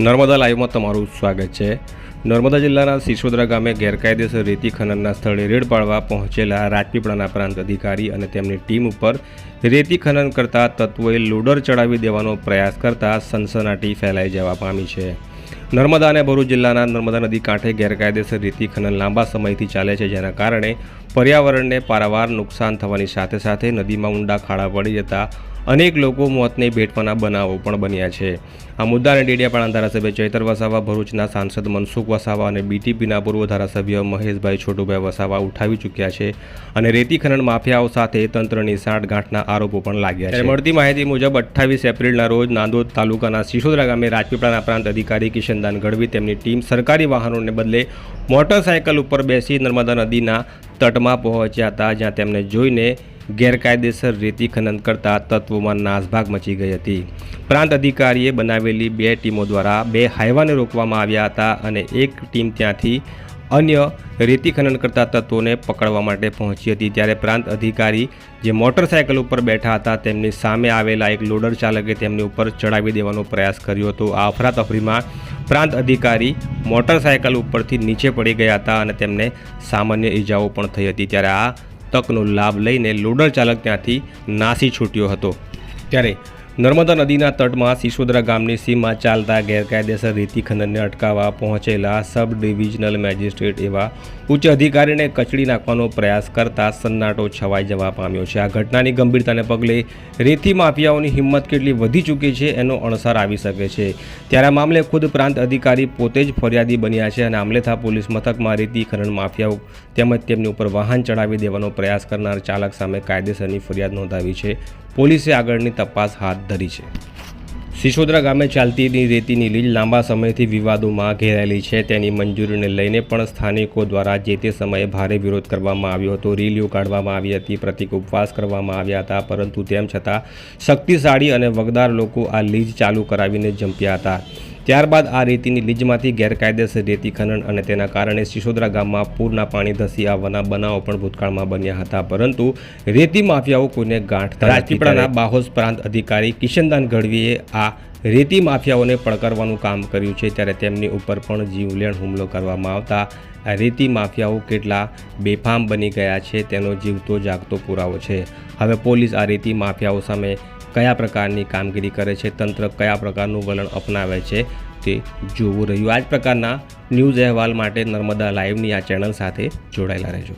નર્મદા લાઈવમાં તમારું સ્વાગત છે. નર્મદા જિલ્લાના સિસોદરા ગામે ગેરકાયદેસર રેતી ખનનના સ્થળે રેડ પાડવા પહોંચેલા રાજપીપળાના પ્રાંત અધિકારી અને તેમની ટીમ ઉપર રેતી ખનન કરતા તત્વોએ લોડર ચડાવી દેવાનો પ્રયાસ કરતા સનસનાટી ફેલાઈ જવા પામી છે. નર્મદા અને ભરૂચ જિલ્લાના નર્મદા નદી કાંઠે ગેરકાયદેસર રેતી ખનન લાંબા સમયથી ચાલે છે, જેના કારણે પર્યાવરણને પારાવાર નુકસાન થવાની સાથે સાથે નદીમાં ઊંડા ખાડા પડી જતા અનેક લોકો મોતને ભેટવાના બનાવો પણ બન્યા છે. આ મુદ્દાને ડેડિયાપાડા ધારાસભ્ય ચૈતર વસાવા, ભરૂચના સાંસદ મનસુખ વસાવા અને બીટીપીના પૂર્વ ધારાસભ્ય મહેશભાઈ છોટુભાઈ વસાવા ઉઠાવી ચૂક્યા છે અને રેતી ખનન માફિયાઓ સાથે તંત્રની સાંઠગાંઠના આરોપો પણ લાગ્યા છે. મળતી માહિતી મુજબ અઠ્ઠાવીસ એપ્રિલના રોજ નાંદોદ તાલુકાના સિસોદરા ગામે રાજપીપળાના પ્રાંત અધિકારી કિશનદાન ગઢવી તેમની ટીમ સરકારી વાહનોને બદલે મોટરસાયકલ ઉપર બેસી નર્મદા નદીના તટમાં પહોંચ્યા હતા, જ્યાં તેમને જોઈને ગેરકાયદેસર રેતી ખનન કરતા તત્વોમાં નાસભાગ મચી ગઈ હતી. પ્રાંત અધિકારીએ બનાવેલી બે ટીમો દ્વારા બે હાઈવાને રોકવામાં આવ્યા હતા અને એક ટીમ ત્યાંથી અન્ય રેતી ખનન કરતા તત્વોને પકડવા માટે પહોંચી હતી. ત્યારે પ્રાંત અધિકારી જે મોટરસાયકલ ઉપર બેઠા હતા તેમની સામે આવેલા એક લોડર ચાલકે તેમની ઉપર ચડાવી દેવાનો પ્રયાસ કર્યો હતો. આ અફરાતફરીમાં પ્રાંત અધિકારી મોટરસાયકલ ઉપરથી નીચે પડી ગયા હતા અને તેમને સામાન્ય ઈજાઓ પણ થઈ હતી. ત્યારે આ તકનો લાભ લઈને લોડર ચાલક ત્યાંથી નાસી છૂટ્યો હતો. ત્યારે નર્મદા નદીના તટમાં સિસોદરા ગામની સીમમાં ચાલતા ગેરકાયદેસર રેતી ખનનને અટકાવવા પહોંચેલા સબ ડિવિઝનલ મેજિસ્ટ્રેટ એવા ઉચ્ચ અધિકારીને કચડી નાખવાનો પ્રયાસ કરતા સન્નાટો છવાઈ જવા પામ્યો છે. આ ઘટનાની ગંભીરતાને પગલે રેતી માફિયાઓની હિંમત કેટલી વધી ચૂકી છે એનો અણસાર આવી શકે છે. ત્યારે આ મામલે ખુદ પ્રાંત અધિકારી પોતે જ ફરિયાદી બન્યા છે અને આમલેથા પોલીસ મથકમાં રેતી ખનન માફિયાઓ તેમજ તેમની ઉપર વાહન ચડાવી દેવાનો પ્રયાસ કરનાર ચાલક સામે કાયદેસરની ફરિયાદ નોંધાવી છે. પોલીસે આગળની તપાસ હાથ ધરી છે. સિસોદરા ગામે ચાલતીની રેતીની લીજ લાંબા સમયથી વિવાદોમાં ઘેરાયેલી છે. તેની મંજૂરીને લઈને પણ સ્થાનિકો દ્વારા જે તે સમયે ભારે વિરોધ કરવામાં આવ્યો હતો. રેલીઓ કાઢવામાં આવી હતી, પ્રતિક ઉપવાસ કરવામાં આવ્યા હતા, પરંતુ તેમ છતાં શક્તિશાળી અને વગદાર લોકો આ લીજ ચાલુ કરાવીને જંપ્યા હતા. ત્યારબાદ આ રેતીની લીજમાંથી ગેરકાયદેસર રેતી ખનન અને તેના કારણે સિસોદરા ગામમાં પૂરના પાણી ધસી આવવાના બનાવો પણ ભૂતકાળમાં બન્યા હતા. પરંતુ રેતી માફિયાઓ કોઈને ગાંઠતા રાજપીપળાના બાહોશ પ્રાંત અધિકારી કિશનદાન ગઢવીએ આ રેતી માફિયાઓને પડકારવાનું કામ કર્યું છે. ત્યારે તેમની ઉપર પણ જીવલેણ હુમલો કરવામાં આવતા આ રેતી માફિયાઓ કેટલા બેફામ બની ગયા છે તેનો જીવતો જાગતો પુરાવો છે. હવે પોલીસ આ રેતી માફિયાઓ સામે કયા પ્રકારની કામગીરી કરે છે, તંત્ર કયા પ્રકારનું વલણ અપનાવે છે તે જોવું રહ્યું. આ જ પ્રકારના ન્યૂઝ અહેવાલ માટે નર્મદા લાઈવની આ ચેનલ સાથે જોડાયેલા રહેજો.